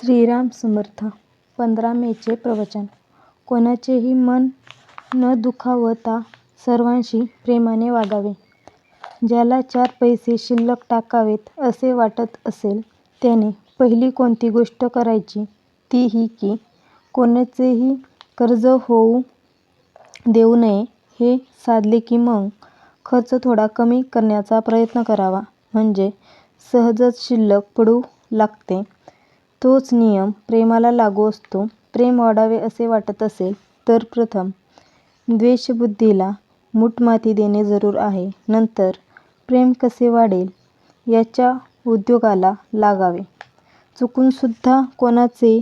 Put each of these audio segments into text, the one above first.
श्रीराम समर्थ पंधरा मेचे प्रवचन कोणाचेही मन न दुखावता सर्वांशी प्रेमाने वागावे. ज्याला चार पैसे शिल्लक टाकावेत असे वाटत असेल त्याने पहिली कोणती गोष्ट करायची ती ही की कोणाचेही कर्ज होऊ देऊ नये. हे साधले की मग खर्च थोडा कमी करण्याचा प्रयत्न करावा म्हणजे सहजच शिल्लक पडू लागते. तोच नियम प्रेमाला लागू असतो. प्रेम वाढावे असे वाटत असेल तर प्रथम द्वेषबुद्धीला मुठमाती देणे जरूर आहे. नंतर प्रेम कसे वाढेल याच्या उद्योगाला लागावे. चुकूनसुद्धा कोणाचे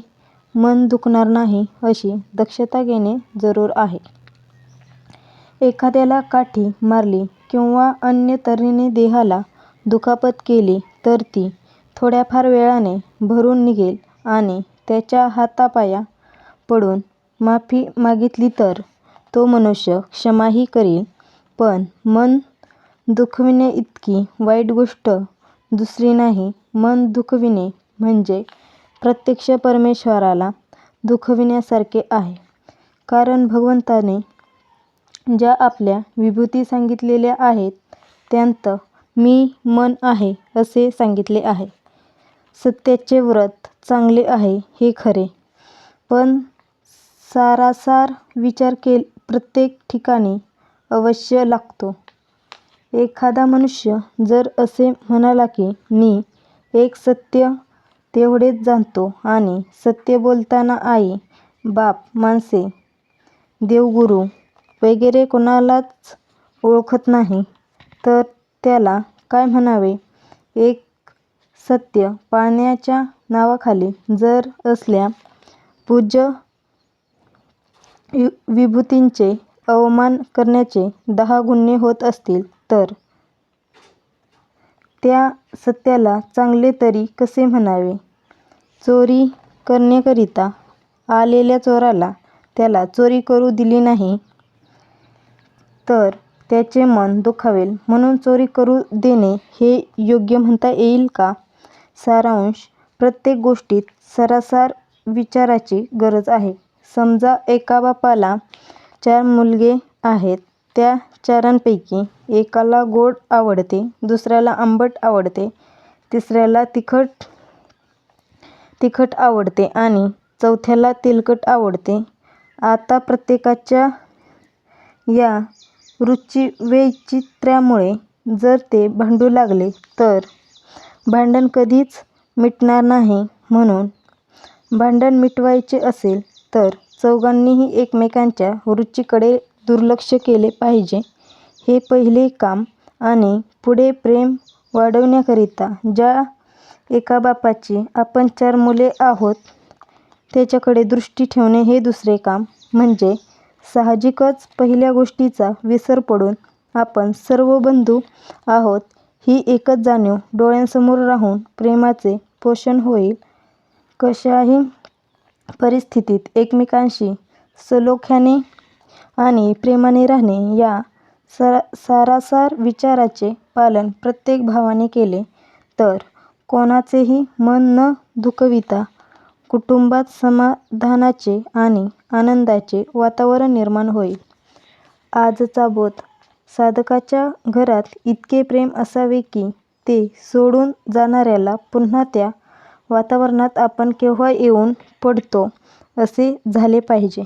मन दुखणार नाही अशी दक्षता घेणे जरूर आहे. एखाद्याला काठी मारली किंवा अन्य तऱ्हेने देहाला दुखापत केली तर ती थोड्याफार वेळाने भरून निघेल आणि त्याच्या हातापाया पडून माफी मागितली तर तो मनुष्य क्षमाही करील. पण मन दुखविण्याइतकी वाईट गोष्ट दुसरी नाही. मन दुखविणे म्हणजे प्रत्यक्ष परमेश्वराला दुखविण्यासारखे आहे. कारण भगवंताने ज्या आपल्या विभूती सांगितलेल्या आहेत त्यांत 'मी मन आहे' असे सांगितले आहे. सत्याचे व्रत चांगले आहे हे खरे, पण सारासार विचार प्रत्येक ठिकाणी अवश्य लागतो. एखादा मनुष्य जर असे म्हणाला की 'मी एक सत्य तेवढेच जाणतो आणि सत्य बोलताना आई, बाप, माणसे, देवगुरू वगैरे कोणालाच ओळखत नाही' तर त्याला काय म्हणावे? एक सत्य पाळण्याच्या नावाखाली जर असल्या पूज्य विभूतींचे अवमान करण्याचे दहा गुन्हे होत असतील तर त्या सत्याला चांगले तरी कसे म्हणावे? चोरी करण्याकरिता आलेल्या चोराला त्याला चोरी करू दिली नाही तर त्याचे मन दुखावेल म्हणून चोरी करू देणे हे योग्य म्हणता येईल का? सारांश प्रत्येक गोष्टीत सारासार विचाराची गरज आहे. समजा एका बापाला चार मुलगे आहेत. त्या चारांपैकी एकाला गोड आवडते, दुसऱ्याला आंबट आवडते, तिसऱ्याला तिखट आवडते आणि चौथ्याला तेलकट आवडते. आता प्रत्येकाच्या या रुचिवैचित्र्यामुळे जर ते भांडू लागले तर भांडण कधीच मिटणार नाही. म्हणून भांडण मिटवायचे असेल तर चौघांनीही एकमेकांच्या रुचीकडे दुर्लक्ष केले पाहिजे हे पहिले काम आणि पुढे प्रेम वाढवण्याकरिता ज्या एका बापाची आपण चार मुले आहोत त्याच्याकडे दृष्टी ठेवणे हे दुसरे काम. म्हणजे साहजिकच पहिल्या गोष्टीचा विसर पडून आपण सर्व बंधू आहोत ही एकच जाणीव डोळ्यांसमोर राहून प्रेमाचे पोषण होईल. कशाही परिस्थितीत एकमेकांशी सलोख्याने आणि प्रेमाने राहणे या सरा सारासार विचाराचे पालन प्रत्येक भावाने केले तर कोणाचेही मन न दुखविता कुटुंबात समाधानाचे आणि आनंदाचे वातावरण निर्माण होईल. आजचा बोध साधकाच्या घरात इतके प्रेम असावे की ते सोडून जाणाऱ्याला पुन्हा त्या वातावरणात आपण केव्हा येऊन पडतो असे झाले पाहिजे.